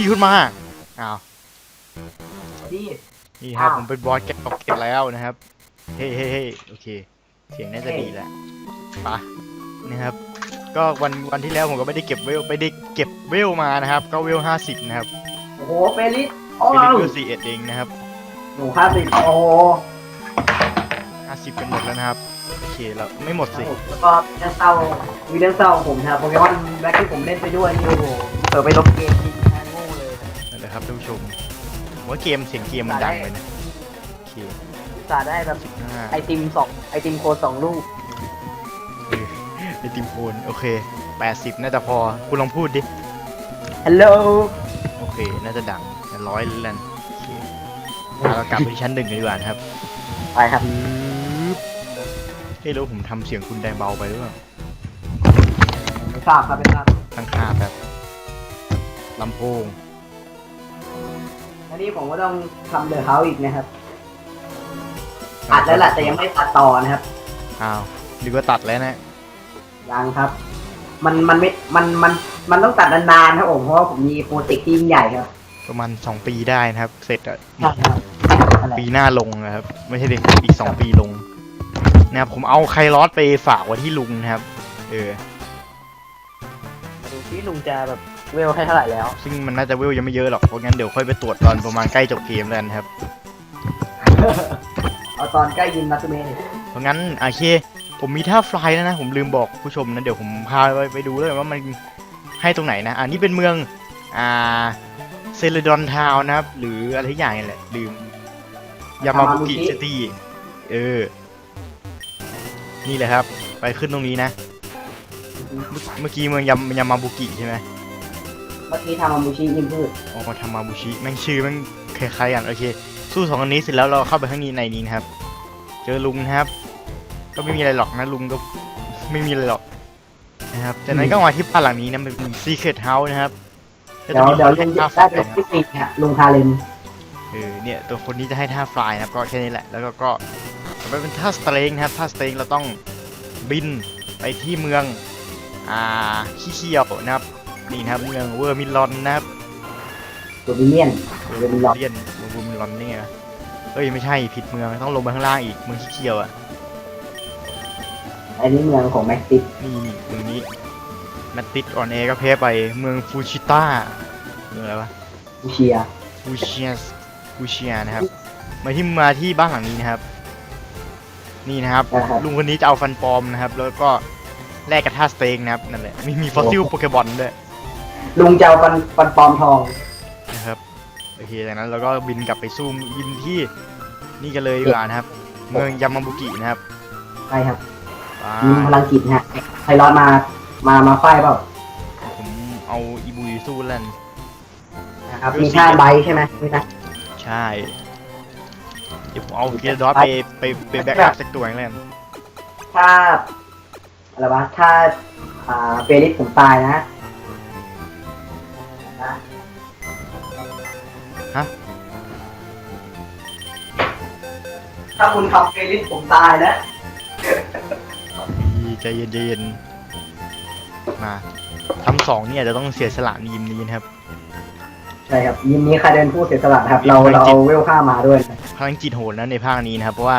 พี่ขึ้นมาอ้าวนี่นี่ครับอ้าวผมเป็นบอสแก็ตต็อกเก็ตแล้วนะครับ เฮ้เฮ้เฮ้โอเค เสียงน่าจะดีแล้วไปะนะครับ ก็วันวันที่แล้วผมก็ไม่ได้เก็บเวลไม่ได้เก็บเวลมานะครับ ก็เวลห้าสิบนะครับโอ้โหเฟลิสโอ้เป็นยเวลสี่เอ็ดเองนะครับหนูห้าสิบโอ้โหห้าสิบเป็นหมดแล้วนะครับโอเคแล้วไม่หมดสิแล้วก็เรื่องเศร้ามีเรื่องเศร้าของผมนะครับโปเกมอนแบ็คที่ผมเล่นไปด้วยนี่โอ้โหเปิดไปลบเกมจริงนะโง่เลย นั่นแหละครับท่านผู้ชมผมว่าเกมเสียงเกมมันดังเลยนะโอเคอุตส่าห์ได้แบบห้าไอติมสองไอติมโคนสองลูกเออไอติมโฟนโอเคแปดสิบน่าจะพอคุณลองพูดดิ ฮัลโหลโอเค น่าจะดังร้อยแล้วโอเคอะเรากลับไปที่ชั้นหนึ่งกันดีกว่านะครับไปครับปึ๊บเฮ้ยแล้วผมทำเสียงคุณแดงเบาไปหรือเปล่าไม่ทราบครับไม่ทราบตั้งค่าแบบลำโพงอั นนี้ผมก็ต้องทำเดอะเฮาส์อีกนะครับอัดแล้วแหละแต่ยังไม่ตัดต่อนะครับอ้าวหรือว่าตัดแล้วนะยังครับ มันมันไม่มันมันมันต้องตัดนานๆครับผมเพราะว่าผมมีโปรเจกต์ที่ยิ่งใหญ่ครับ ประมาณสองปีได้นะครับ เสร็จอะอะไรปีหน้าลงนะครับ ไม่ใช่เด็กอีกสองปีลงนะครับผมเอาไคลอสไปฝากไว้ที่ลุงนะครับ เออ ดูที่ลุงจะแบบ เวลให้เท่าไหร่แล้ว ซึ่งมันน่าจะเวลยังไม่เยอะหรอกเพราะงั้นเดี๋ยวค่อยไปตรวจตอนประมาณใกล้จบเกมแล้วกันครับ เอาตอนใกล้ยินมาสเมนเพราะงั้นโอเค ผมมีท่าฟลายแล้วนะ ผมลืมบอกผู้ชมนะเดี๋ยวผมพาไปไปดูเลยว่ามันให้ตรงไหนนะอ่านี่เป็นเมืองอ่าเซเลดอนทาวนะครับ หรืออะไรทุกอย่างนี่แหละลืมยามาบุกิซิตี้เออ นี่แหละครับ ไปขึ้นตรงนี้นะ เมื่อเมื่อกี้เมืองยามยามาบุกิใช่ไหม เมื่อกี้ทำมามูชิยิมพืชอ๋อทามาบุชิแม่งชื่อแม่งคล้ายๆกันโอเค สู้สองอันนี้เสร็จแล้วเราเข้าไปข้างนี้ในนี้นะครับ เจอลุงนะครับ ก็ไม่มีอะไรหรอกนะลุงก็ไม่มีอะไรหรอกนะครับจากนั้นก็มาที่บ้านหลังนี้นะมันเป็น secret house นะครับก็เดี๋ยวมีเดี๋ยวลุงท่าจะฟได้ลายเป็นเทคนิคฮะลุงคาเลนเออเนี่ยตัวคนนี้จะให้ท่าฟลายนะครับก็แค่นี้แหละแล้วก็ก็ต่อไปเป็นท่าสเตรงนะครับท่าสเตรงเราต้องบินไปที่เมืองอ่าขี้เคียวนะครับ นี่นะครับเมืองเวอร์มิลอนนะครับตัวมิเนียนเออเวอร์มิลอนเลียนเมืองเวอร์มิลอนนี่ไงเอ้ยไม่ใช่ผิดเมืองต้องลงไปข้างล่างอีกเมืองขี้เคียวอะอันนี้เมืองของแม็กซิสนี่นี่เมืองนี้แมตติดออนเอก็แพ้ไปเมืองฟูชิต้าเมืองอะไรวะบูเชียฟูเชียสฟูเชียนะครับมาที่มาที่บ้านหลังนี้นะครับ นี่นะครับนะครับ ลุงคนนี้จะเอาฟันปลอมนะครับ แล้วก็แลกกับท่าสเต็งนะครับนั่นแหละมีมีฟอสซิลโปเกมอนด้วย ลุงจะเอาปันปันปลอมทอง นะครับโอเคจากนั้นเราก็บินกลับไปสู้บินที่นี่กันเลยดีกว่านะครับ เมืองยามาบุกินะครับใช่ครับไปมีพลังจิตฮะไทรอนมา มามาไฟเปล่าผมเอาอีบุยสู้แล้วกันนะครับมีท่าไบค์ใช่ไหมไม่นะ ใช่เดี๋ยวผมเอาเกียร์ดอสไปไปไปแบ็กอัพสักตัวหนึงแล้วกันถ้าอะไรวะถ้าอ่าเฟลิสผมตายนะนะ ถ้าคุณทำเฟลิสผมตายนะใจเย็นใจเย็นมาทำสองเนี่ยจะต้องเสียสละยิมนี้นะครับ ใช่ครับยินนี้ใครเดินพูดเสียสละครับ เราเราเอาเวลค่ามาด้วย พลังจิตโหดนะในภาคนี้นะครับ เพราะว่า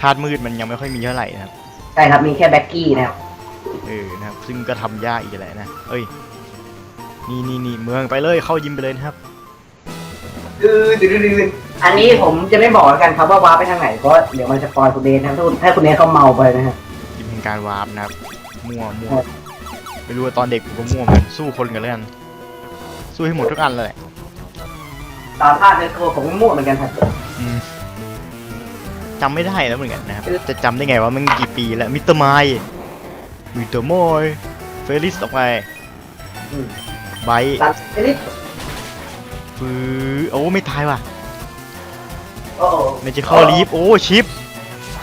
ธาตุมืดมันยังไม่ค่อยมีเท่าไหร่นะครับ ใช่ครับมีแค่แบ็กกี้นะครับ เออนะครับ ซึ่งก็ทำยากอีกแหละนะ เอ้ย นี่นี่นี่เมืองไปเลยเข้ายิมไปเลยนะครับ คือดื้อๆอันนี้ผมจะไม่บอกแล้วกันครับว่าว้าร์ปไปทางไหนเพราะเดี๋ยวมันจะปอยคุณเดนนะครับถ้าคุณถ้าคุณเดนเขาเมาไปนะฮะยิมแห่งการวาร์ปนะครับมั่วมั่วไม่รู้ว่าตอนเด็กผมก็มั่วเหมือนสู้คนกันแล้วกันสู้ให้หมดทุกอันเลยตามภาพในตัวผมก็มั่วเหมือนกันครับอืมจำไม่ได้แล้วเหมือนกันนะครับจะจำได้ไงว่ามันกี่ปีแล้วมิสเตอร์ไมล์มิสเตอร์มอยเฟลิสออกไปอืมไบท์ตามเฟ ลิสฟื้อโอ้ไม่ตายว่ะโอ้โหเมจิคอลลีฟโอ้ชิป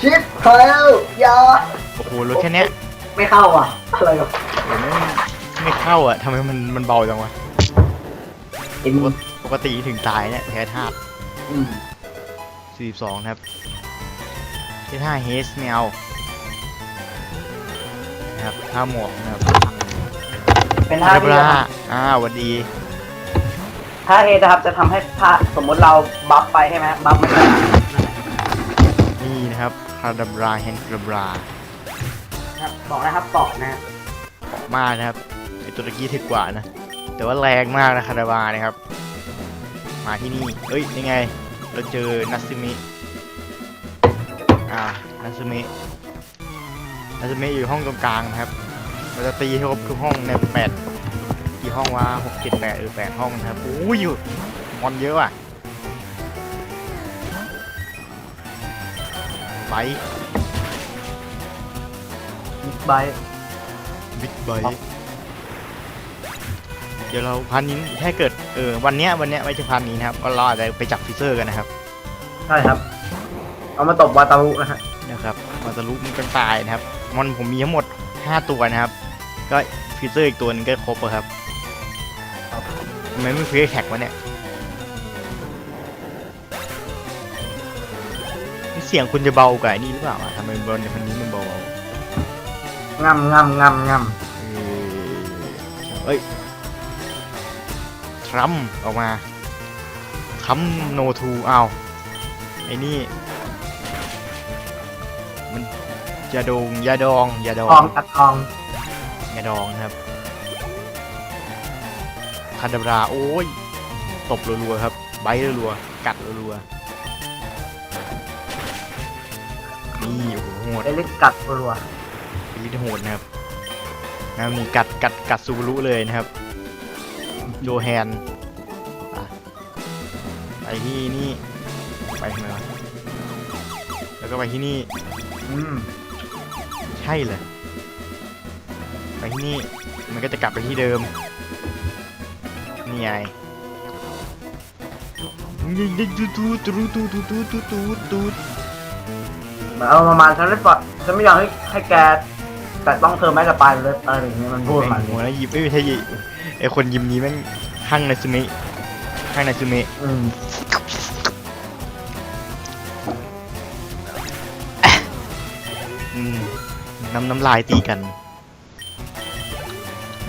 ชิปเข้าแล้วอยาโอ้โหรถแค่เนี้ยไม่เข้าอะอะไรวะโอ้ไม่ไม่เข้าอะทำไมมันมันเบาจังวะเอ็นปกติถึงตายเนี่ยแพ้ธาตุอืม42นะครับแค่ท่าเฮสไม่เอานะครับท่าหมวกนะครับเป็นอาท่าราบที่ราเราอ่าหวันดี ถ้าเฮดนะครับจะทำให้ถ้าสมมติเราบัฟไปใช่ไหมบัฟไม่ได้นี่นะครับคาดับราแฮนกระบราครับบอกนะครับเกาะนะฮะมากนะครับไอตัวตะกี้ถึกกว่านะ แต่ว่าแรงมากนะคาราบานะครับ มาที่นี่เอ้ยยังไง เราเจอนัตสึมิอ่านัตสึมินัตสึมิอยู่ห้องตรงกลางนะครับ เราจะตีให้ครบทุกห้องในแปดกี่ ห้องวะหกเจ็ดแปดหรือแปดห้องนะครับโอ้ยอยู่มอนเยอะอะไปบิ๊กไบค์บิ๊กไบเดี๋ยวเราพันนี้ถ้าเกิดเออวันเนี้ยวันเนี้ยไม่ใช่พันนี้นะครับก็เราอาจจะไปจับฟิเซอร์กันนะครับ ใช่ครับ เอามาตบวาตารุนะฮะนะครับมาตะลุมันกันตายนะครับ มอนผมมีทั้งหมด 5 ตัวนะครับ ก็ฟิเซอร์อีกตัวหนึงก็ครบอะครับ ทำไมไม่เฟซแท็กวะเนี่ยนี่เสียงคุณจะเบากว่าไอ้นี่หรือเปล่าอะทำไมบอลในพันนี้มันเบาๆงำงำงำงเออเอ้ยทรัมป์ออกมาทรัมป์โนทูอ้าวไอ้นี่มันยาดองยาดองยาดอำทองงกัดทองยาดองนะครับ คาดาบราโอ้ยตบรัวๆครับไบต์รัวๆกัดรัวๆนี่โอ้โหโหดเอลิสกัดรัวเป็นลิทโหดนะครับนะครับนี่กัดกัดกัดซูบารุเลยนะครับโจแฮนอะไปที่นี่ไปทำไมวะแล้วก็ไปที่นี่อืมใช่เลยไปที่นี่มันก็จะกลับไปที่เดิม นี่ไงตูตูตูตูตูตูตูตูตูมาเอาประมาณฉันไม่ปล่อยฉันไม่อยากให้ให้แกแต่ต้องเธอแม้จะไปเลยอะไรอย่างเงี้ยมันพูดแม่มันงหัวแล้วยิบไม่ใช่ยิไอคนยิมนี้แม่งข้างในซึเมะข้างในซึเมะอืมน้ำน้ำลายตีกัน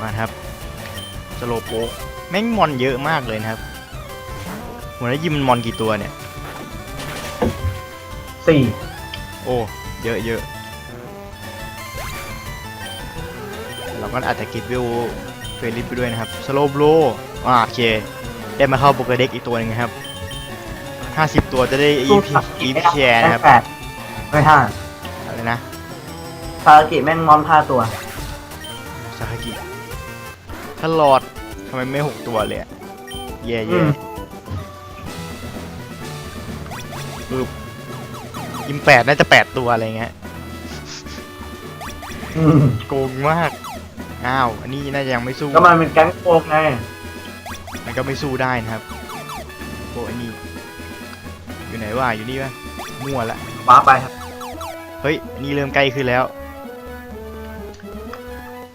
มาครับ สโลโปก แม่งมอนเยอะมากเลยนะครับหัวแล้วยิมมันมอนกี่ตัวเนี่ย สี่โอ้ เยอะเยอะเราก็อาจจะกิดวิวเฟลิปไปด้วยนะครับสโลโบอ่าโอเค ได้มาเข้าโปรเกเด็กอีกตัวหนึงนะครับ50ตัวจะได้ EP EP แชร์นะครับแปดไม่ห้าอะไรนะซาสกิแม่งมอนห้าตัวซาคากิถ้าหลอดทำ ไมไม่หกตัวเลยอะแย่อืแย่ม ปึ๊บยิมแปดน่าจะแปดตัวอะไรเงี้ย อืมโกงมาก อ้าว อันนี้น่าจะยังไม่สู้ ก็มันเป็นแก๊งโกงไงมันก็ไม่สู้ได้นะครับโอ้อันนี้ อยู่ไหนวะ อยู่นี่ปะมั่วละ ว้าไปครับเฮ้ยอันนี่เริ่มใกล้ขึ้นแล้ว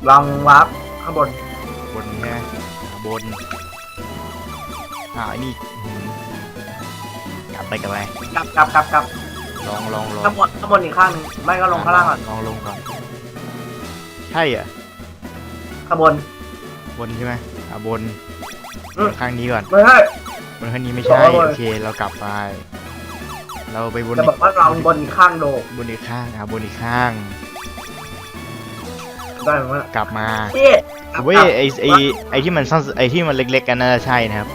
ลองวาร์ปข้างบนบนนี้นะอ่า บนอ่าอันนี้อื้อหือกลับไปกลับไปกลับกลับกลับกลับลองลองลองข้างบนข้างบนอีกข้างหนึงไม่ก็ลงข้างล่างก่อนลองลงก่อนใช่เหรอะข้างบน บนใช่ไหมอ่าบนอืมข้างนี้ก่อนไม่ใช่ บนข้างนี้ไม่ใช่บอกว่าบนโอเคเรากลับไป เราไปบนจะบอกว่าเราบนอีกข้างโดดบนอีกข้างอ่าบนอีกข้าง ได้ไหมกลับมาเอ๊ะกลับ เว้ยกลับไอไอไอที่มันซ่อนไอที่มันเล็กๆกันน่าจะใช่นะครับ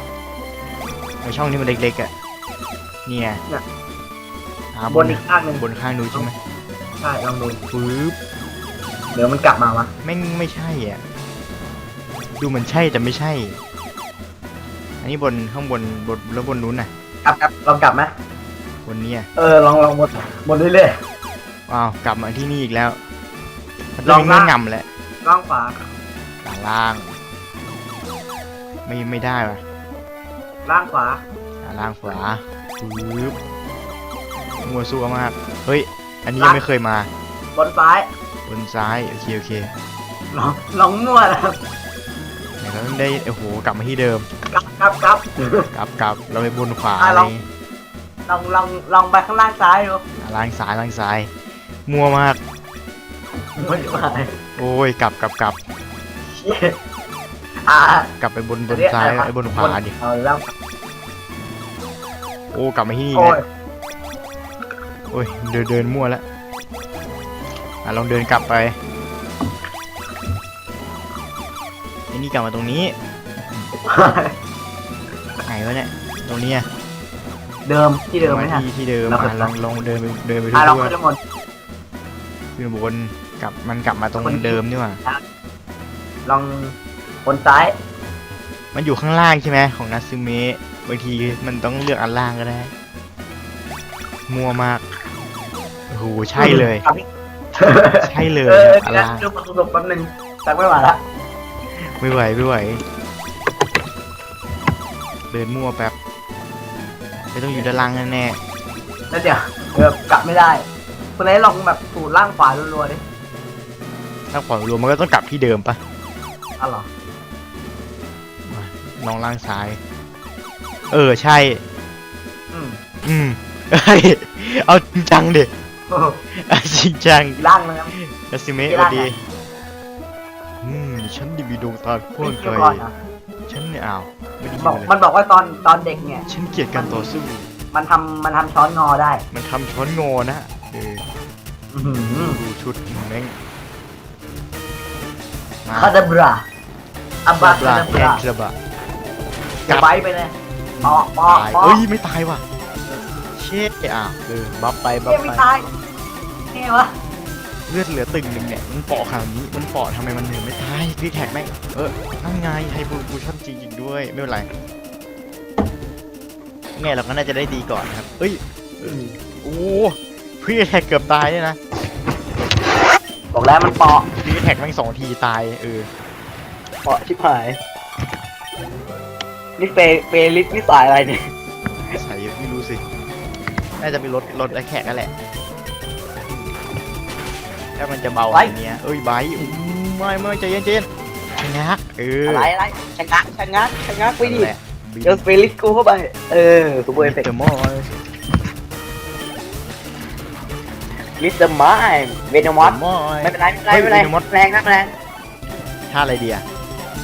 ไอช่องที่มันเล็กๆอะเนี่ยอ่าบบนนอีกข้างหนึ่งบนข้างนู้นใช่ไหมใช่ลองดูปึ๊บเดี๋ยวมันกลับมาวะแม่งไม่ใช่อะดูเหมือนใช่แต่ไม่ใช่ อันนี้บนข้างบนบนแล้วบนนู้นน่ะกลับกลับลองกลับไหมบนเนี้ยเออลองลองบนบนเรื่อยว้าวกลับมาที่นี่อีกแล้วมันลต้อองงมีล่างเงื่อนงำแหละๆล่างขวา ด้านล่าง ไม่ไม่ได้ว่ะล่างขวาด้านล่างขวาปึ๊บมัวซัวมาก เฮ้ย อันนี้ยังไม่เคยมา บนซ้ายบนซ้าย โอเค โอเคลองลองมั่วนะครับเดี๋ยวเราต้องได้โอ้โหกลับมาที่เดิม กลับกลับกลับ กลับกลับเราไปบนขวาอะอะไรลองลองลองลองไปข้างล่างซ้ายดูอะล่างซ้ายล่างซ้าย มัวมากไม่ไหวโอ้ยกลับกลับกลับเชี่ย อ่ากลับไปบนบนเรียกซ้ายอะไรวะไอ้บนขวาดิเออแล้วโอ้กลับมาที่นี่โอ้ไงยโอ้ยเดินเดินมั่วแล้วอะลองเดินกลับไปไอ้นี่กลับมาตรงนี้ไหนวะเนี่ยตรงนี้อะเดิมที่เดิมไหมมาฮะ ที่ที่เดิมเราขึ้อะนลองลองเดินไปเดินไปอะเราทั่วขึ้นข้างบนๆขึ้นบนกลับมันกลับมาตรงคน เดิมนี่หว่า ลองบนซ้าย มันอยู่ข้างล่างใช่ไหมของนัตซึเมะบางทีมันต้องเลือกอันล่างก็ได้มัวมากโอ้โหใช่เลยครับพี่ใช่เลยเอออันเดี๋ยวล่าง ดูประสบแป๊บนึงตักไม่ไหวละไม่ไหวไม่ไหว เดินมั่วแป๊บไม่ต้องอยู่ด้านล่างแน่แล้วเดี๋ยวเดี๋ยวกลับไม่ได้คุณไอ้ลองแบบสูดล่างขวารัวๆดิ ๆถ้าขวารวมมันก็ต้องกลับที่เดิมปะ อ๋อเหรอลองล่างซ้าย เออใช่ อืมอืมเอ้ยเอาจริงจังดิโอ้โหเอาจริงจังอีกล่างเลยครับนัตซึเมะที่สวัล่าสงดีอะอืม ฉันดิมีดวงตาโคไม่ตรไกเกี่ลยวก่อนนะฉันเนี่ยอ้าวไม่ได้ยิบอกนเลยมันบอกว่าตอนตอนเด็กเนี่ย ฉันเกลียดการต่อสู้ มันทำมันทำช้อนงอได้มันทำช้อนงอนะเอออื้อหือดูชุดแม่ง มาคาดาบราอับบาบลาคาดาบแอนราคลบะจะไปไปเลยปอกปอกตายปอกเอ้ยไม่ตายว่ะ เช็ดอะเออบัฟไปบัฟเฮ้ยไปไม่ตายเฮ้ยวะเลือดเหลือตึงหนึ่งเนี่ยมันเปาะขนาดนี้มันเปาะทำไมมันถึงไม่ตายพี่แท็กแม่งเออนั่นไงไฮบูบูชั่นจริงๆด้วยไม่เป็นไรไงเราก็น่าจะได้ดีก่อนครับเอ้ยเออโอ้พี่แท็กเกือบตายเนี่ยนะ บอกแล้วมันปอกพี่แท็กแม่งสองทีตายเออปอกชิบหาย นี่เปเปลิสนี่สายอะไรเนี่ย ใส่ไม่รู้สิ น่าจะเป็นรถรถไอ้แขกนั่นแหละถ้ามันจะเบาอย่างเนี้ยเอ้ยไบร์ทอืมไม่ไม่ใจเย็นใจเย็นชะงักเอออะไรอะไรชะงักชะงักชะงักไปดินั่นแหละเจอเปลิสกูเข้าไป เออซูเปอร์เอฟเฟกเดต์อ มอลลิสเดอร์มายเวนอมอสมอลไม่เป็นไรไม่เป็นไรไม่เป็นไรแรงนะแรงท่าอะไรดีอะ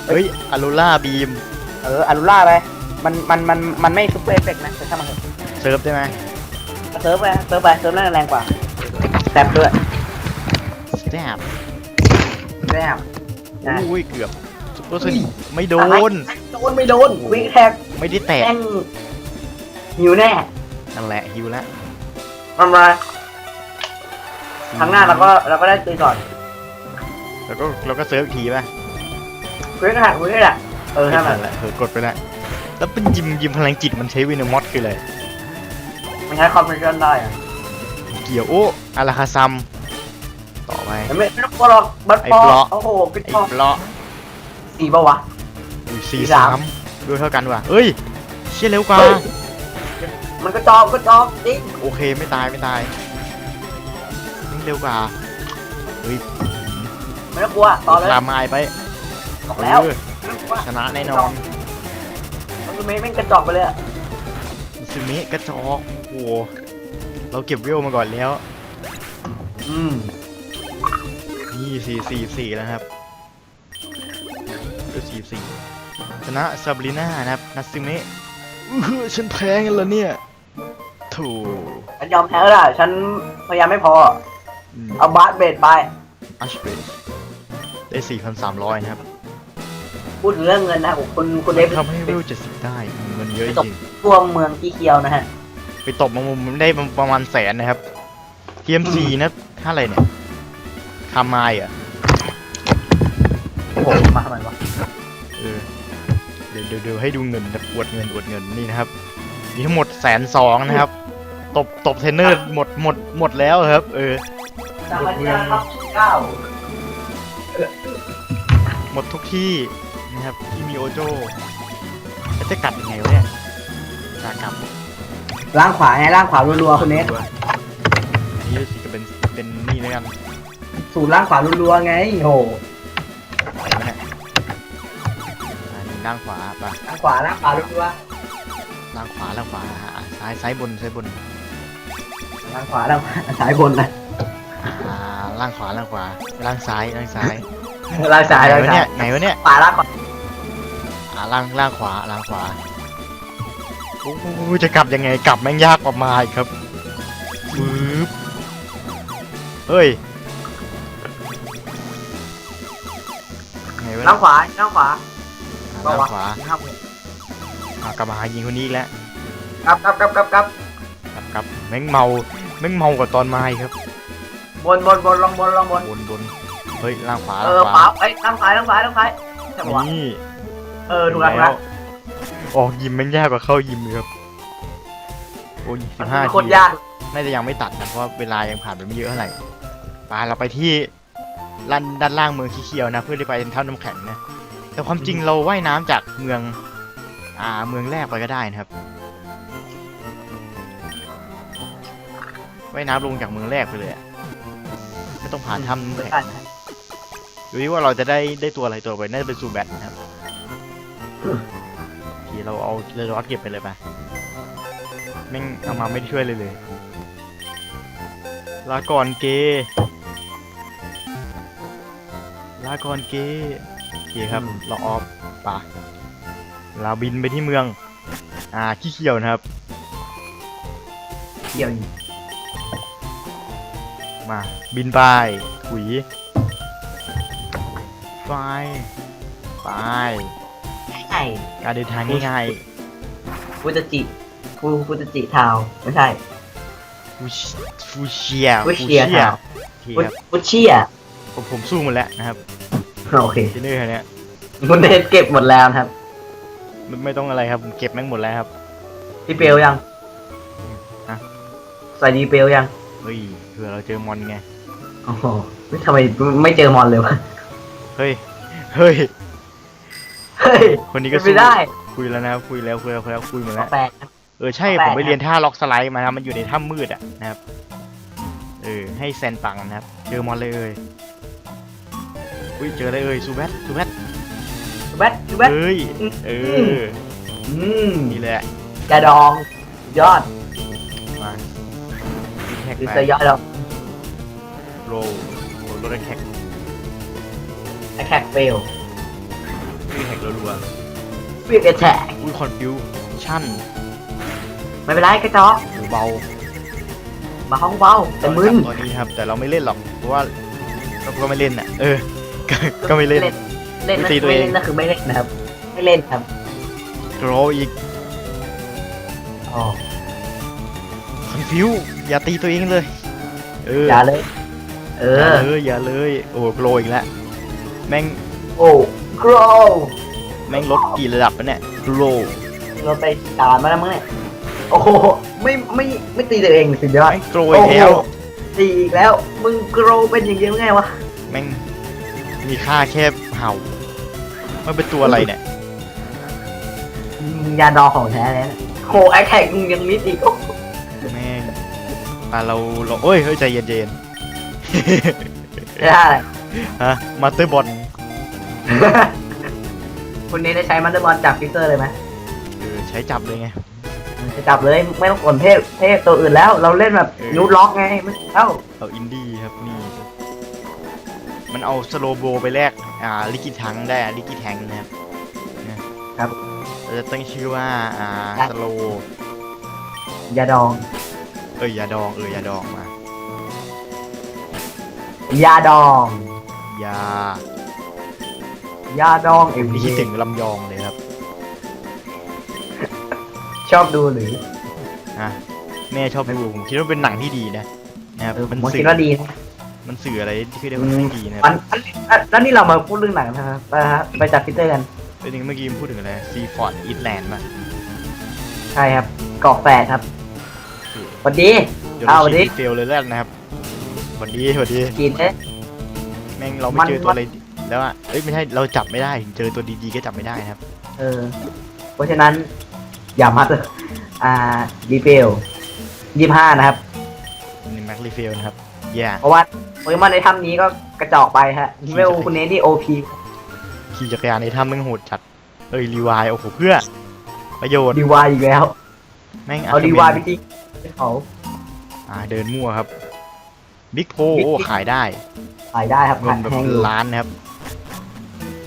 เฮ้ยอ l ลูล่าบีม เอออารูล่าไปมันมันมันมันไม่ซูเปอร์เอฟเฟกต์นะแต่ถ้ามันเถอะเซิร์ฟได้ไหมเซิร์ฟไปเซิร์ฟไปเซิร์ฟน่าจะแรงกว่าแซบด้วยสแตปแซบนะอุ้ยเกือบซุปเปอร์โซนิกไม่โดนโดนไม่โดนวิ่งแท็กไม่ได้แตะแม่งหิวแน่นั่นแหละฮิวแล้วมันมา ครั้งหน้าเราก็เราก็ได้ตีก่อนแล้วก็เราก็เซิร์ฟอีกทีป่ะเว้ยนะเว้ยนะเออไม่นั่นแหทัละนละเออกดไปแล้วแล้วเป็นยิมยิมพลังจิตมันใช้วินามอสคืออะไรมันใช้คอมเพรสชันได้อะเกี่ยวโอ้อาราคาซัมต่อไปแต่ไม่ไม่ต้องกลัวหรอกบัตไอ้ปอเปราะโอ้โหกระไอ้จอกเปลาะสีปะวะ อุ้ยสี่สี่สาสาม มด้วยเท่ากันว่ะเอ้ยเชี่ยเร็วกว่า เฮ้ยมันกระจอกกระจอกจริงโอเคไม่ตายไม่ตายนี่ เร็วกว่าเฮ้ยไม่ต้องกลัวต่อเลยตามไม้ไปบอกแล้วเออไม่ต้องกลัวชนะแน่นอนมันคือเมย์แม่งกระจอกไปเลยอะซึเมะกระจอกโอ้โหเราเก็บเวลมาก่อนแล้วอืมนี่สี่สี่สี่แล้วครับก็สี่สี่ชนะซาบรีน่านะครับนัตซึเมะอื้อหือฉันแพ้กันแล้วเนี่ยโถูฉันยอมแพ้แล้วล่ะฉันพยายามไม่พอ เอาบาสเบดไป อัชเบสได้สี่พันสามร้อยนะครับพูดถึงเรื่องเงินนะผมคุณคุณเดฟทำให้เวลเจ็ดสิบได้เงินเยอะจริงทั่วเมืองที่เคียวนะฮะ ไปตบมามุมได้ประมาณแสนนะครับ TMC นะค่าอะไรเนี่ยคามายอะโอ้โหมาทำไมวะเออเดี๋ยวเดี๋ยวเดี๋ยวให้ดูเงินนะอวดเงินอวดเงินนี่นะครับมีทั้งหมดแสนสองนะครับ ตบตบเทรนเนอร์หมดหมดหมดแล้วครับ เออ สามพันเก้าครับเก้าหมดทุกที่นะครับที่มีโอโจแล้วจะกัดยังไงวะเนี่ยจะกลับล่างขวาไงล่างขวารัวๆคุณเนสอันนี้สิจะเป็นเป็นนี่แล้วกันสูตรล่างขวารัวๆไงโอ้โหอะไรวะเนี่ยอันนี้ล่างขวาปะล่างขวาล่างขวารัวล่างขวาล่างขวาอะซ้ายซ้ายบนซ้ายบน ๆล่างขวาล่างขวาสายบนนะ อ่าล่างขวาล่างขวาล่างซ้ายล่างซ้ายล่างซ้ายไหนล่างวะซ้าเนี่ยยไหนวะเนี่ยขวาล่างขวาล่างล่างขวาล่างขวาโอ้โหจะกลับยังไงกลับแม่งยากกว่ามาอีกครับปึ๊บเฮ้ยไงวะน้ำขวาน้ำขวาอะบอกล่างว่าขวาครับอะกลับมาหายิงคนนี้อีกแล้ว ครับครับครับครับครับกลับกลับแม่งเมาแม่งเมากว่าตอนมาอีกครับ บนบนบนลงบนลงบนบนบนเฮ้ยล่างขวาเอล่างอขวาปั๊บเอ้ยน้ำซ้ายน้ำซ้ายน้ำซ้ายใช่ปะวะนี่เออถูกแล้วถูกแล้วออกยิมแม่งยากกว่าเข้ายิมเลยครับโอ้ยมัสินบห้าโคตรทียากน่าจะยังไม่ตัดนะเพราะว่าเวลายังผ่านไปไม่เยอะเท่าไหร่ไปเราไปที่ด้านด้านล่างเมืองขี้เคียวนะ เพื่อที่ไปถ้ำน้ำแข็งนะแต่ความจริงเราว่ายน้ำจากเมือง อ่าเมืองแรกไปก็ได้นะครับว่ายน้ำลงจากเมืองแรกไปเลยอะไม่ ต้องผ่านถ้ำน้ำแข็งดูดิว่าเราจะได้ได้ตัวอะไรตัวไปน่าจะเป็นซูแบทนะครับทีเราเอาเรดอสเก็บไปเลยไปแม่งเอามาไม่ได้ช่วยเลยเลย ลาก่อนเกย์ลาก่อนเกย์โอเคครับอืมเราออฟป่ะเราบินไปที่เมือง อ่าขี้เขียวนะครับเกี่ยวอยู่ มา บินไปถุยไปไปใช่การเดินทางง่ายฟูจิจิฟูฟูจิจิทาวน์ไม่ใช่ๆฟูชิฟูเชียฟูเชียครับโอเคฟูครับฟูเชียผมผมสู้หมดแล้วนะครับโอเคเจเนอร์เนี้ยคุณเดนเก็บหมดแล้วนะครับ ไม่ไม่ต้องอะไรครับผมเก็บแม่งหมดแล้วครับดีเปลยัง ฮะ ใส่ดีเปลยังเฮ้ย เผื่อเราเจอมอนไง โอ้โหเฮ้ยทำไมไม่เจอมอนเลยวะ เฮ้ย เฮ้ย เฮ้ยคนนี้ก็เป็นไปสู้ได้คุยแล้วนะครับคุยแล้วคุยแล้วคุยแล้วคุยหมดแล้ว แปลกนะเออใช่แปลกผมไปนะเรียนท่าล็อกสไลด์มาครับมันอยู่ในถ้ำมืดอะนะครับ เออให้แซนปังนะครับ เจอมอนเลยเอ่ยอุ้ยเจอเลยเอ่ยซูแบทซูแบทดูแบทดูแบทเอ้ยเอออืมนี่แหละกระดอง ยอดมาแท็ กคือไปจะยอดแล้วโรลโรลรถแท็กแอคแทกเฟลวิ่งแท็กรัววิกแอทแทกๆอุ้ยคอนฟิวชั่นไม่เป็นไรกระจอกหูเบามาห้องเบาแต่มึนตอนนี้ครับ แต่เราไม่เล่นหรอก เพราะว่าเราก็ไม่เล่นอะ เออ ก็ก็ไม่เล่น เล่นนะตีตัวไม่เอง เล่นนะคือไม่เล่นนะครับ ไม่เล่นครับโรอีกอ๋อคอนฟิว อย่าตีตัวเองเลย เอออย่าเลย เออ ย่าอเลยอย่าเลย โอ้โหโกรอีกแล้วแม่งโอ้กรอแม่งลดกี่ระดับแล้วเนี่ยโกรเราไปตามมาแล้วมั้งเนี่ย โอ้โห ไม่ไม่ไม่ตีตัวเองสุดยอดแม่งโกรอีกแล้ว โอ้โหตีอีกแล้ว มึงโกรเป็นอย่างเดียวไงวะ แม่งมีค่าแค่เห่ามันเป็นตัวอะไรเนี่ยอืมยาดองของแท้เลยนะโหแอคแทกมึงยังมิดอีกโอ้โห แม่งอะเราเราเอ้ยเฮ้ยใจเย็นใจเย็นไม่ได้ฮะมาสเตอร์บอลคุณเนทได้ใช้มันเดอร์บอลจับฟิกเตอร์เลยไหมเออใช้จับเลยไง จะจับเลยไม่ต้องกดเทพเทพตัวอื่นแล้ว เราเล่นแบบเออ นูดล็อกไงไม่เอ้าเอาอินดี้ครับนี่ มันเอาสโลโบไปแลกอ่าลิกิทังได้ลิกิแทงนะครับนะครับ เราจะตั้งชื่อว่าอ่าสโล ยาดอง เอ้ยยาดองเออยาดองมายาดอง ยายาดองเอ็มนี่ดีคิดถึงลำยองเลยครับชอบดูหรืออะแม่ชอบดูผมคิดว่าเป็นหนังที่ดีนะนะครับเออผมันมสื่คิดอว่าดีนะมันสื่ออะไรที่ได้ค่อนข้างดีนะคอัรับนอันอันแล้วนี่เรามาพูดเรื่องหนังนะครับไปฮะไปจับฟิกเตอร์กันเอ้ยนี่เมื่อกี้พูดถึงอะไรซีฟอร์ดอีทแลนด์ป่ะใช่ครับเกาะแฝดครับ สวัสดีเดี๋ยวอ้าเราวชิดิมเฟลเลยแล้วนะครับสวัสดีสวัสดีกินเอ๊ะ แม่งเรามัไม่นเจอตัวอะไรแล้วอะเอ้ยไม่ใช่เราจับไม่ได้ถึงเจอตัวดีๆก็จับไม่ได้นะครับเออ เพราะฉะนั้น อย่ามาเลยอ่าดีเฟลยี่ห้านะครับนี่แม็กลีเฟลนะครับแย่เพราะว่าโปเกมอนในถ้ำนี้ก็กระจอกไปฮะเวลคุณเนทนี่โอพีขี่จักรยานในถ้ำแม่งโหดจัดเอ้ยรีวายโอ้โหเพื่อ ประโยชน์ดีวายอีกแล้ว แม่งเอาคดีมวายนไปจริง เขาอ่าเดินมั่วครับบิ๊กโพ Big โอ้ Big ขายได้ขายได้ครับเงิขานยแบบแพงอยู่ล้านนะครับ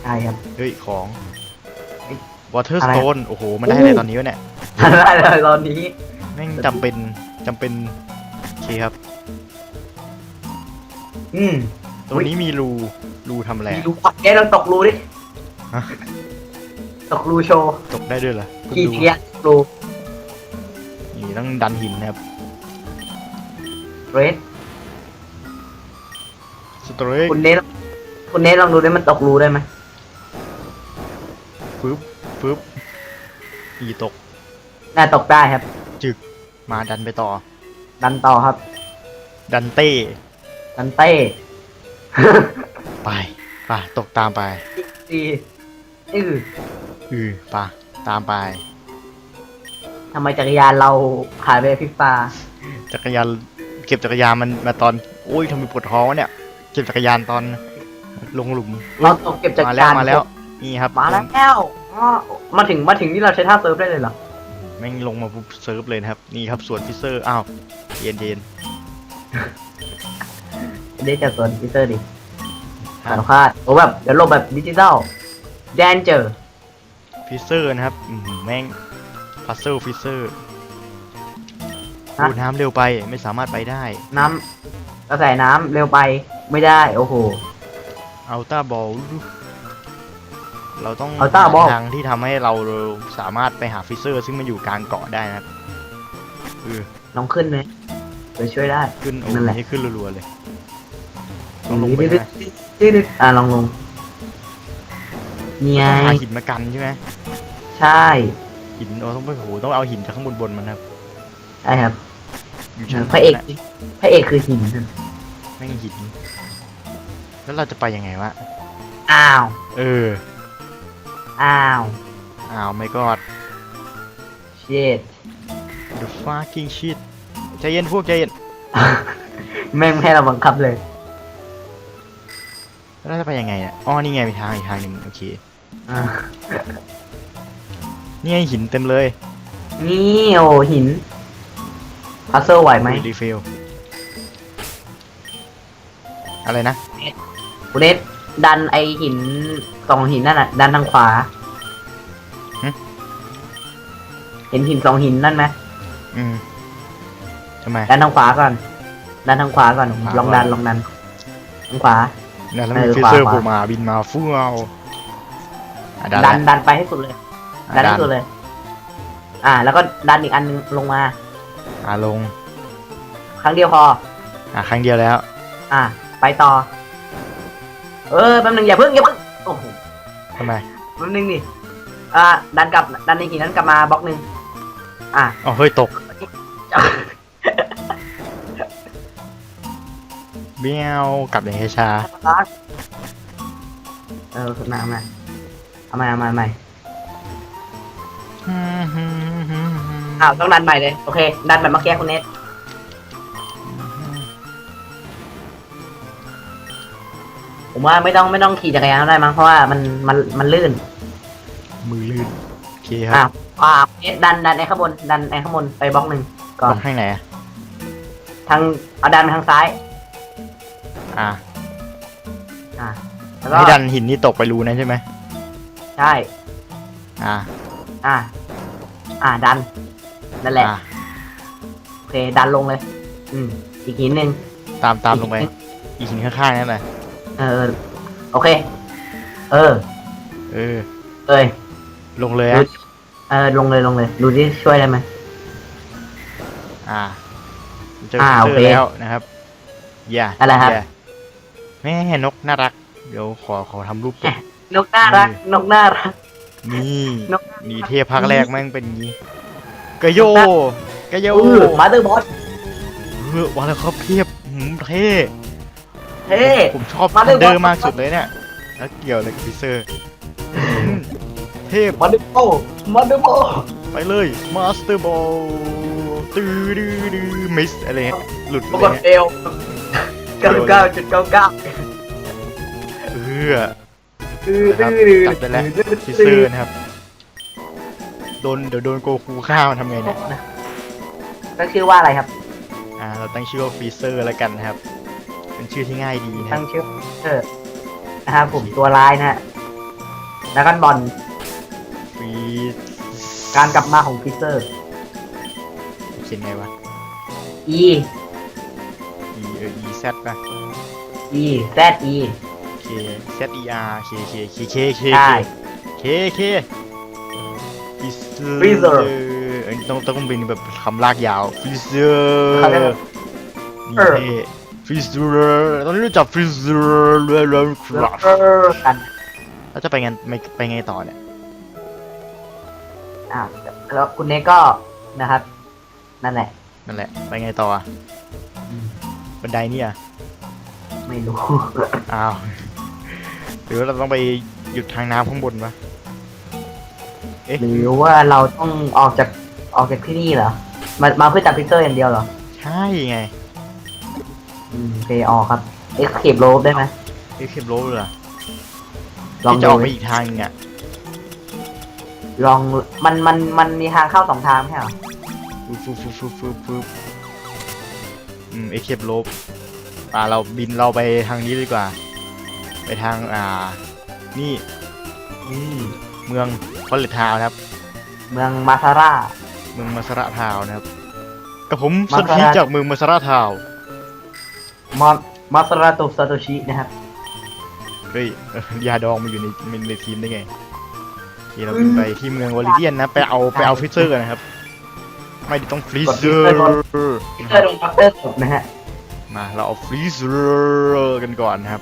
ใช่ครับ เฮ้ย ของโอ้วอเตอร์สโตนโอ้โห มันได้อะไรตอนนี้วะเนี่ยอะไรเลยตอนนี้ แม่งจำเป็นจำเป็นโอเคครับ อืมตรงนี้มีรูรูทำอะไรมีอะรูปัดแกลองตกรูดิ ฮะ ตกรูโชว์ตกได้ด้วยเหรอเพิ่งกี่ดูเทียรูนี่ต้อง ดันหินนะครับเรสสเตรทคุณเนทคุณเนทลองดูได้มันตกรูได้ไหมฟึบฟึบอีตกน่าตกได้ครับมาดันไปต่อ ดันต่อครับ ดันเต้ดันเต้ ไปไปตกตามไปดีอืออือไปตามไป ทำไมจักรยานเราหายไปพริบตาจักรยานเก็บจักรยานมันมาตอนโอ้ยทำไมปวดท้องวะเนี่ย เก็บจักรยานตอนลงหลุมเราตกเก็บจักมารแล้วยานมาแล้วนี่ครับมาแล้วอ๋อมาถึงมาถึงที่เราใช้ท่าเซิร์ฟได้เลยเหรอแม่งลงมาปุ๊บเซิร์ฟเลยนะครับ นี่ครับสวนฟิเซอร์อ้าวเย็นเย็นได้จากส่วนพิเตอร์ดิครัสาบรพาดโอ้แบบเดี๋ยวลงแบบดิจิตอลแดนเจอร์ฟิเซอร์นะครับอืมแม่ง พัซเซิลฟิเซอร์ฮะดูน้ำเร็วไปไม่สามารถไปได้ น้ำกระแสน้ำเร็วไปไม่ได้ โอ้โหอัลต้าบอลเราต้อง Ultra หา Ball ทางที่ทำให้เราสามารถไปหาฟิเซอร์ ซึ่งมันอยู่กลางเกาะได้นะครับเออลองขึ้นไหมไปช่วยได้ขึ้นโอ้นั่นแหละให้ขึ้นรัวๆเลยต้องลงไปดิไหมดิดิอะลองลงนี่ไงต้องหาหินมากันใช่ไหมใช่ หินเราต้องไปโหต้องเอาหินจากข้างบนบนๆมันครับใช่ครับอยู่ชั้นพระเอกบนน่พระเอกคือหินแม่งหิน แล้วเราจะไปยังไงวะ อ้าว เออ อ้าว อ้าวไม่กอดเช็ด the fucking shit ใจเย็นพวกใจเย็นแม่งไม่ให้เราบังคับเลย แล้วเราจะไปยังไงเนี่ยอ๋อนี่ไงมีทางอีกทางหนึ่งโอเคอ่า นี่ไงหินเต็มเลยนี่โอ้หินพัซเซิลไหวไหมรีฟิลอะไรนะคุณเนสดันไอหินสองหินนั่นน่ะ ดันทางขวาหึเห็นหินสองหินนั่นไหมอืมทำไม ดันทางขวาก่อน ดันทางขวาก่อน ขวาลองดันก่อน ลองดันทางขวา เนี่ยแล้วเอมีอฟิขวาเซอร์ขวาโผล่มาบินมาฟูเอาอะดันดัละนดันไปให้สุดเลยอะ ดันให้สุดเลย อ่า แล้วก็ดันอีกอันนึงลงมา อะลง ครั้งเดียวพอ อะครั้งเดียวแล้ว อ่า ไปต่อ เออแป๊บนึงอย่าเพิ่งอย่าเพิ่งโอ้โหทำไมแป๊บนึงดิอ่า ดันกลับ ดันในหินนั้นกลับมาบล็อกหนึ่งอ่าอ๋อเฮ้ยตกเบี้ยวกลับอย่างช้าเออมาเอามาเอามาเอามาเอามาๆ อ้าวต้องดันใหม่เลย โอเค ดันแบบเมื่อกี้คุณเนทผมว่าไม่ต้องไม่ต้องขี่จักรยานก็ได้มั้งเพราะว่ามันมันมันลื่นมือลื่นโอเคคอ้ารับวอ่าเนทดันดันไอ้ข้างบนดันไอ้ข้างบนไปบล็อกหนึ่งก่อนข้างไหนอะทางเอาดันไปทางซ้าย อะอ่าแล้วก็ให้ดันหินนี่ตกไปรูนั้นใช่ไหมใช่ อะอ่า อ่าดัน นั่นแหละ อะโอเค ดันลงเลย อืม อีกหินหนึ่ง ตามตามลงไป อีกหินข้างๆนั่นแหละเออ โอเค เออ เออ เอ้ยลงเลยดูอะเออ ลงเลยลงเลย ดูที่ช่วยได้ไหม อะเจออ่าฟิเซอโอเคร์แล้วนะครับ อย่าอะไรครับ ย่าแม่นกน่ารัก เดี๋ยวขอขอทำรูปก่อนนกน่ารัก นกน่ารัก นี่นกนี่เทพภาคแรกแม่งเป็นอย่างนี้กระโยกระโยเออมาเตอร์บอสเออวันแล้วครับเพียบหืมเท่เฮ้ผมชอบมาทัเรื่อนงเดอร์บอสมากสุดเลยเนี่ยแล้วเกี่ยวอะไรกับฟิเซอร์อืมเทพมาเตอร์โบมาเตอร์โบไปเลยมาสเตอร์บอลตื้อดื้อดื้อมิสอะไรเงี้ยหลุดปราอะกไรฏเงี้ยเอลเก้าเก้าจุดเก้าเก้าเออ คือนะครับดื้อจับไปแล้วฟิเซอร์นะครับ โดนเดี๋ยวโดนโกคูฆ่ามันทำไงเนี่ยตั้งชื่อว่าอะไรครับ อ่า เราตั้งชื่อว่าฟีเซอร์แล้วกันนะครับ เป็นชื่อที่ง่ายดีนะคตั้รับงชื่อเออนะครับผมตัวร้ายนะฮะแล้วก็บอลฟีการกลับมาของฟิเซอร์ เขียนไงวะ E E เออ E Z ป่ะ E Z E K Z E R K K K K K ใช่ K K Freezer Freezer เอ้ยต้องต้องเป็นแบบคำลากยาว Freezer เขาเรียกว่านี่เท่ Freezer ตอนนี้รู้จัก Freezer เรื่อยๆครับเออกันแล้วจะไปไงไม่ไปไงต่อเนี่ย อะแล้วคุณเนกก็นะครับ นั่นแหละ นั่นแหละ ไปไงต่ออะอืมบันไดเนี่ยไม่รู้ อ้าว หรือว่าเราต้องไปหยุดทางน้ำข้างบนปะเอ๊ะหรือว่าเราต้องออกจากออกจากที่นี่เหรอ มามาเพื่อจับฟิเซอร์อย่างเดียวเหรอ ใช่ไงอืมโอเคออกครับ escape rope ได้ไหมเอ๊ะเข้มโลเลยเหรอลองที่จะดูออกไปอีกทางหนึงอะลองมันมันมันมีทางเข้าสองทางใช่เหรอฟึบฟึบฟึบฟึบฟึบฟึบอืมเอ็กเคปโลบอ่าเราบินเราไปทางนี้ดีกว่า ไปทางอ่านี่อืมเมืองคอลเลตทาวนะครับ เมืองมาซาร่า เมืองมาสระทาวน์นะครับ กับผมมาสันสระพีจากเมืองมาสระทาวน์มอมาซาราโตซาโตชินะครับเฮ้ยเอ่อยาดองมาอยู่ในในในทีมได้ไงที่เราบินไปที่เมืองวอลิเดียนนะไปเอาไปเอาฟิเซอร์กันนะครับ ไม่ได้ต้องฟรีเซอร์ฟิเซอร์โดนฟักเตอร์ตบนะฮะมาเราเอาฟรีเซอร์กันก่อนนะครับ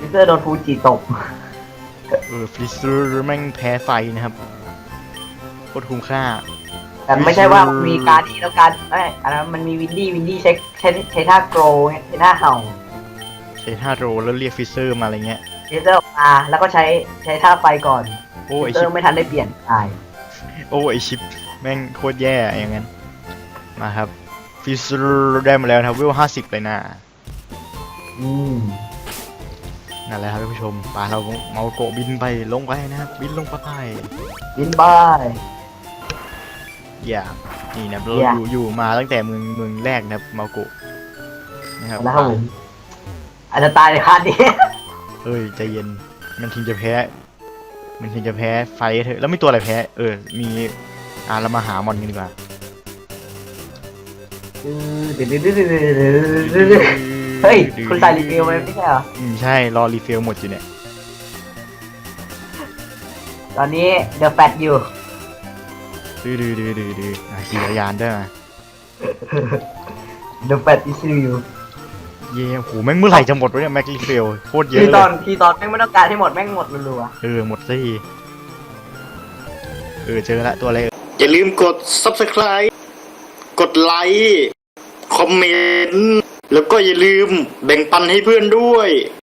ฟิเซอร์โดนฟูจิตบเออฟรีเซอร์แม่งแพ้ไฟนะครับโคตรคุ้มค่า แต่ไม่ใช่ว่ามีการดีแล้วการเอ้ยอันนั้นมันมีวินดี้วินดี้ใช้ใช้ใช้ท่าโกรใช้ท่าเห่าใช้ท่าโรแล้วเรียกฟิเซอร์มาอะไรเงี้ยฟิเซอร์ออกมาแล้วก็ใช้ใช้ท่าไฟก่อนโอ้ไอฟิเซอชิปร์ไม่ทันได้เปลี่ยนตายโอ้ไอชิปแม่งโคตรแย่อย่างงั้นมาครับฟิเซอร์ได้มาแล้วนะครับเวลห้าสิบเลยนะ อืม นั่นแหละครับท่านผู้ชมปาเราเมาโกะบินไปลงไปนะครับ บินลงไปบินบายอย่านี่นะเราอย่าอยู่อยู่มาตั้งแต่เมืองเมืองแรกนะครับเมาโกะนะครับแล้วครับผมอาจจะตายในคาดนี้เอ้ยใจเย็นมันถึงจะแพ้ มันถึงจะแพ้ไฟเถอะแล้วไม่ตัวอะไรแพ้ เออ มีอ่าเรามาหามอนกันดีกว่า เฮ้ย คุณใส่รีวิวไว้ไม่ใช่เหรอ อืมใช่ รอรีฟิลหมดอยู่เนี่ย ตอนนี้เดอะแฟตอยู่ ดื้อดื้อดื้อดื้อดื้ออะขี่จักรยานด้วยนะเดอะแฟตอิสอยู่เย่โหแม่งเมื่อไหร่จะหมดวะเนี่ยแม็กรีฟิลโคตรเยอะที่เลตอยนที่ตอนแม่งไม่ต้องการให้หมดแม่งหมดรัวเออหมดซะทีเออเจอละตัวอะไรเอ่ยอย่าลืมกด subscribe กดไลค์ คอมเมนต์ แล้วก็อย่าลืมแบ่งปันให้เพื่อนด้วย